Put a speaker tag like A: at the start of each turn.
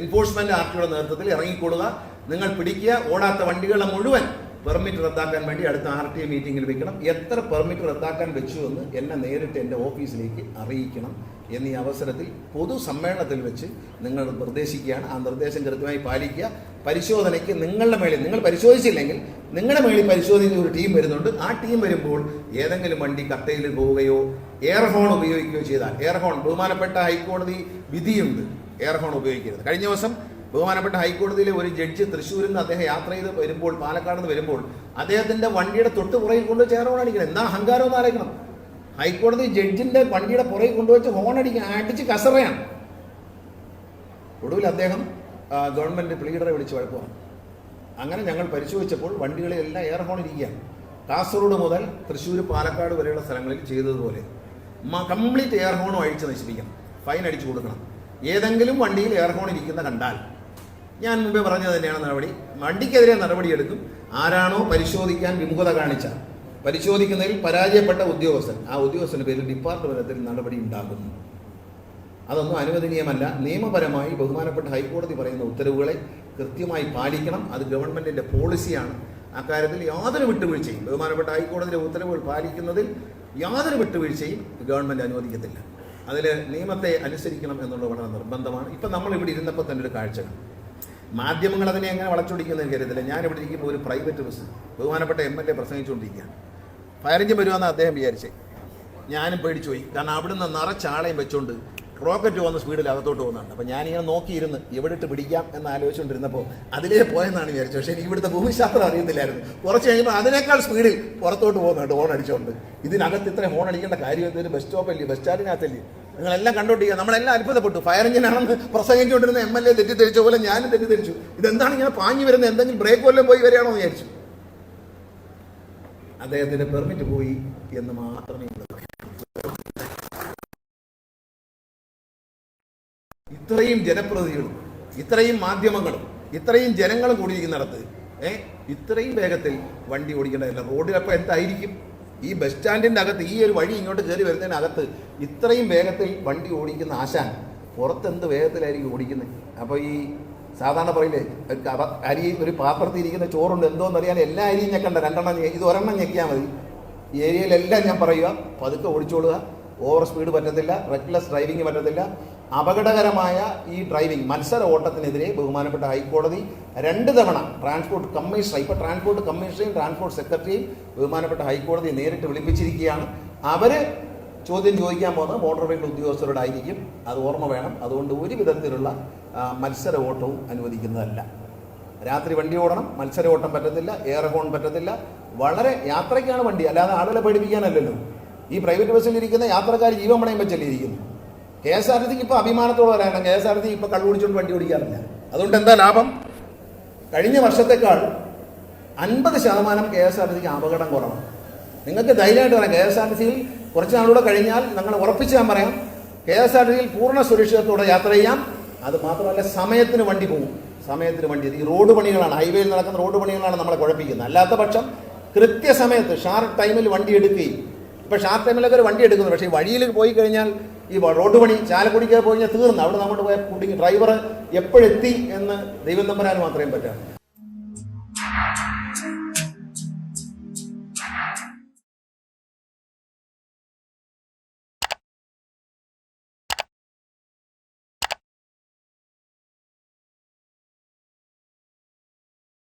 A: Enforcement ആർട്ടിയുടെ നേതൃത്വത്തിൽ ഇറങ്ങിക്കൊള്ളുക നിങ്ങൾ പിടിക്കുക. ഓടാത്ത വണ്ടികളെ മുഴുവൻ പെർമിറ്റ് റദ്ദാക്കാൻ വേണ്ടി അടുത്ത ആർ ടി മീറ്റിംഗിൽ വെക്കണം. എത്ര പെർമിറ്റ് റദ്ദാക്കാൻ വെച്ചു എന്ന് എന്നെ നേരിട്ട് എന്റെ ഓഫീസിലേക്ക് അറിയിക്കണം എന്നീ അവസരത്തിൽ പൊതുസമ്മേളനത്തിൽ വെച്ച് നിങ്ങൾ നിർദ്ദേശിക്കുകയാണ്. ആ നിർദ്ദേശം കൃത്യമായി പാലിക്കുക. പരിശോധനയ്ക്ക് നിങ്ങളുടെ മേളിൽ നിങ്ങൾ പരിശോധിച്ചില്ലെങ്കിൽ നിങ്ങളുടെ മേളിൽ പരിശോധിക്കുന്ന ഒരു ടീം വരുന്നുണ്ട്. ആ ടീം വരുമ്പോൾ ഏതെങ്കിലും വണ്ടി കട്ടയിൽ പോവുകയോ എയർ ഹോൺ ഉപയോഗിക്കുകയോ ചെയ്താൽ എയർ ഹോൺ ബഹുമാനപ്പെട്ട ഹൈക്കോടതി വിധിയുണ്ട്. എയർ ഹോൺ ഉപയോഗിക്കരുത്. കഴിഞ്ഞ ദിവസം ബഹുമാനപ്പെട്ട ഹൈക്കോടതിയിലെ ഒരു ജഡ്ജ് തൃശ്ശൂരിൽ നിന്ന് അദ്ദേഹം യാത്ര ചെയ്ത് വരുമ്പോൾ പാലക്കാട് നിന്ന് വരുമ്പോൾ അദ്ദേഹത്തിന്റെ വണ്ടിയുടെ തൊട്ട് പുറകിൽ കൊണ്ടുവച്ച് എയർ ഹോൺ അടിക്കണം. എന്താ അഹങ്കാരം എന്ന് ആലോചിക്കണം. ഹൈക്കോടതി ജഡ്ജിന്റെ വണ്ടിയുടെ പുറകിൽ കൊണ്ടുവച്ച് ഹോൺ അടിക്കാൻ അടിച്ച് കസറയാണ്. ഒടുവിൽ അദ്ദേഹം ഗവൺമെന്റ് പ്ലീഡറെ വിളിച്ച് വഴക്കുവാണ്. അങ്ങനെ ഞങ്ങൾ പരിശോധിച്ചപ്പോൾ വണ്ടികളിലെല്ലാം എയർ ഹോൺ ഇരിക്കുകയാണ്. കാസർഗോഡ് മുതൽ തൃശ്ശൂർ പാലക്കാട് വരെയുള്ള സ്ഥലങ്ങളിൽ ചെയ്തതുപോലെ കംപ്ലീറ്റ് എയർ ഹോണും അഴിച്ച് നശിപ്പിക്കണം. ഫൈൻ അടിച്ചു കൊടുക്കണം. ഏതെങ്കിലും വണ്ടിയിൽ എയർഹോൺ ഇരിക്കുന്ന കണ്ടാൽ ഞാൻ മുമ്പേ പറഞ്ഞത് തന്നെയാണ് നടപടി. വണ്ടിക്കെതിരെ നടപടിയെടുക്കും ആരാണോ പരിശോധിക്കാൻ വിമുഖത കാണിച്ച പരിശോധിക്കുന്നതിൽ പരാജയപ്പെട്ട ഉദ്യോഗസ്ഥൻ ആ ഉദ്യോഗസ്ഥന്റെ പേരിൽ ഡിപ്പാർട്ട്മെന്റ് തലത്തിൽ നടപടി ഉണ്ടാകുന്നു. അതൊന്നും അനുവദനീയമല്ല. നിയമപരമായി ബഹുമാനപ്പെട്ട ഹൈക്കോടതി പറയുന്ന ഉത്തരവുകളെ കൃത്യമായി പാലിക്കണം. അത് ഗവൺമെന്റിന്റെ പോളിസിയാണ്. അക്കാര്യത്തിൽ യാതൊരു വിട്ടുവീഴ്ചയും ബഹുമാനപ്പെട്ട ഹൈക്കോടതിയുടെ ഉത്തരവുകൾ പാലിക്കുന്നതിൽ യാതൊരു വിട്ടുവീഴ്ചയും ഗവൺമെന്റ് അനുവദിക്കത്തില്ല. അതിൽ നിയമത്തെ അനുസരിക്കണം എന്നുള്ളത് വളരെ നിർബന്ധമാണ്. ഇപ്പം നമ്മൾ ഇവിടെ ഇരുന്നപ്പോൾ തന്നെ ഒരു കാഴ്ച കണ്ടു. മാധ്യമങ്ങൾ അതിനെ എങ്ങനെ വളച്ചൊടിക്കുന്ന എനിക്കറിയത്തില്ല ഞാൻ ഇവിടെ ഇരിക്കുമ്പോൾ ഒരു പ്രൈവറ്റ് ബസ് ബഹുമാനപ്പെട്ട എം എൽ എ പ്രസംഗിച്ചുകൊണ്ടിരിക്കുകയാണ്. ഫയർ എഞ്ചിൻ അദ്ദേഹം വിചാരിച്ചേ. ഞാനും പേടിച്ചു പോയി കാരണം അവിടുന്ന് നിറച്ചാളയും വെച്ചുകൊണ്ട് റോക്കറ്റ് വന്ന് സ്പീഡിൽ അകത്തോട്ട് പോകുന്നുണ്ട് അപ്പം ഞാനിങ്ങനെ നോക്കിയിരുന്ന് എവിടെ ഇട്ട് പിടിക്കാം എന്ന് ആലോചിച്ചുകൊണ്ടിരുന്നപ്പോൾ അതിലേ പോയെന്നാണ് വിചാരിച്ചത്. പക്ഷേ എനിക്ക് ഇവിടുത്തെ ഭൂമിശാസ്ത്രം അറിയത്തില്ലായിരുന്നു. കുറച്ച് കഴിഞ്ഞപ്പോൾ അതിനേക്കാൾ സ്പീഡിൽ പുറത്തോട്ട് പോകുന്നുണ്ട് ഹോൺ അടിച്ചുകൊണ്ട് ഇതിനകത്ത് ഇത്രയും ഹോൺ അടിക്കേണ്ട കാര്യം എന്തെങ്കിലും ബസ് സ്റ്റോപ്പല്ലേ ബസ് സ്റ്റാൻഡിനകത്തല്ലേ നിങ്ങളെല്ലാം കണ്ടോണ്ടിരിക്കുക നമ്മളെല്ലാം അത്ഭുതപ്പെട്ടു. ഫയർ എഞ്ചിനാണെന്ന് പ്രസംഗിച്ചുകൊണ്ടിരുന്ന എം എൽ എ തെറ്റിദ്ധരിച്ച പോലെ ഞാനും തെറ്റിദ്ധരിച്ചു. ഇതെന്താണ് ഇങ്ങനെ പാഞ്ഞു വരുന്നത്? എന്തെങ്കിലും ബ്രേക്ക് വല്ലതും പോയി വരികയാണോ എന്ന് വിചാരിച്ചു. അദ്ദേഹത്തിന്റെ പെർമിറ്റ് പോയി എന്ന് മാത്രമേ ഇത്രയും ജനപ്രതിനിധികളും ഇത്രയും മാധ്യമങ്ങളും ഇത്രയും ജനങ്ങളും കൂടിയിരിക്കുന്നിടത്ത് ഏ ഇത്രയും വേഗത്തിൽ വണ്ടി ഓടിക്കേണ്ടതല്ല. റോഡിലപ്പോൾ എന്തായിരിക്കും? ഈ ബസ് സ്റ്റാൻഡിന്റെ അകത്ത് ഈ ഒരു വഴി ഇങ്ങോട്ട് കയറി വരുന്നതിനകത്ത് ഇത്രയും വേഗത്തിൽ വണ്ടി ഓടിക്കുന്ന ആശാൻ പുറത്തെന്ത് വേഗത്തിലായിരിക്കും ഓടിക്കുന്നത്? അപ്പോൾ ഈ സാധാരണ പറയില്ലേ അരി ഒരു പാത്രത്തിൽ ഇരിക്കുന്ന ചോറുണ്ട് എന്തോന്നറിയാൻ എല്ലാ അരിയും ഞെക്കണ്ട. രണ്ടെണ്ണം ഇത് ഒരെണ്ണം ഞെക്കിയാൽ മതി. ഈ ഏരിയയിലെല്ലാം ഞാൻ പറയുക പതുക്കെ ഓടിച്ചോളുക. ഓവർ സ്പീഡ് പറ്റത്തില്ല റെക്ലെസ് ഡ്രൈവിംഗ് പറ്റത്തില്ല. അപകടകരമായ ഈ ഡ്രൈവിംഗ് മത്സര ഓട്ടത്തിനെതിരെ ബഹുമാനപ്പെട്ട ഹൈക്കോടതി രണ്ട് തവണ ട്രാൻസ്പോർട്ട് കമ്മീഷണർ ഇപ്പോൾ ട്രാൻസ്പോർട്ട് കമ്മീഷണറെയും ട്രാൻസ്പോർട്ട് സെക്രട്ടറിയും ബഹുമാനപ്പെട്ട ഹൈക്കോടതി നേരിട്ട് വിളിപ്പിച്ചിരിക്കുകയാണ്. അവർ ചോദ്യം ചോദിക്കാൻ പോകുന്നത് മോട്ടോർ വെഹിക്കിൾ ഉദ്യോഗസ്ഥരോടായിരിക്കും അത് ഓർമ്മ വേണം. അതുകൊണ്ട് ഒരു വിധത്തിലുള്ള മത്സര ഓട്ടവും അനുവദിക്കുന്നതല്ല. രാത്രി വണ്ടി ഓടണം മത്സര ഓട്ടം പറ്റത്തില്ല എയർ ഹോൺ പറ്റത്തില്ല. വളരെ യാത്രയ്ക്കാണ് വണ്ടി അല്ലാതെ ആളുകളെ പേടിപ്പിക്കാനല്ലല്ലോ. ഈ പ്രൈവറ്റ് ബസ്സിൽ ഇരിക്കുന്ന യാത്രക്കാർ ജീവൻ പണയം വെച്ചല്ലേ ഇരിക്കുന്നു. കെ എസ് ആർ ടിക്ക് ഇപ്പോൾ അഭിമാനത്തോടെ വരാണ് കെ എസ് ആർ ടി ഇപ്പോൾ കള്ളുപിടിച്ചുകൊണ്ട് വണ്ടി ഓടിക്കാറില്ല. അതുകൊണ്ട് എന്താ ലാഭം? കഴിഞ്ഞ വർഷത്തേക്കാൾ അൻപത് ശതമാനം കെ എസ് ആർ ടിക്ക് അപകടം കുറവാണ്. നിങ്ങൾക്ക് ധൈര്യമായിട്ട് പറയാം. കെ എസ് ആർ ടി സിയിൽ കുറച്ച് നാളുകൂടെ കഴിഞ്ഞാൽ ഞങ്ങൾ ഉറപ്പിച്ച് ഞാൻ പറയാം. കെ എസ് ആർ ടി സിയിൽ പൂർണ സുരക്ഷിതത്തോടെ യാത്ര ചെയ്യാം. അത് മാത്രമല്ല സമയത്തിന് വണ്ടി പോകും സമയത്തിന് വണ്ടി. ഈ റോഡ് പണികളാണ്. ഹൈവേയിൽ നടക്കുന്ന റോഡ് പണികളാണ് നമ്മളെ കുഴപ്പിക്കുന്നത്. അല്ലാത്ത പക്ഷം കൃത്യസമയത്ത് ഷാർട്ട് ടൈമിൽ വണ്ടി എടുക്കുകയും ഇപ്പം ആ ടൈമിലൊക്കെ ഒരു വണ്ടി എടുക്കുന്നു. പക്ഷേ ഈ വഴിയിൽ പോയി കഴിഞ്ഞാൽ ഈ റോഡ് പണി ചാലക്കുടിക്ക് പോയി കഴിഞ്ഞാൽ തീർന്നു. അവിടെ നമ്മൾ പോയ കുടുങ്ങി ഡ്രൈവർ എപ്പോഴെത്തി എന്ന് ദൈവം തമ്പരാൻ മാത്രമേ പറ്റാം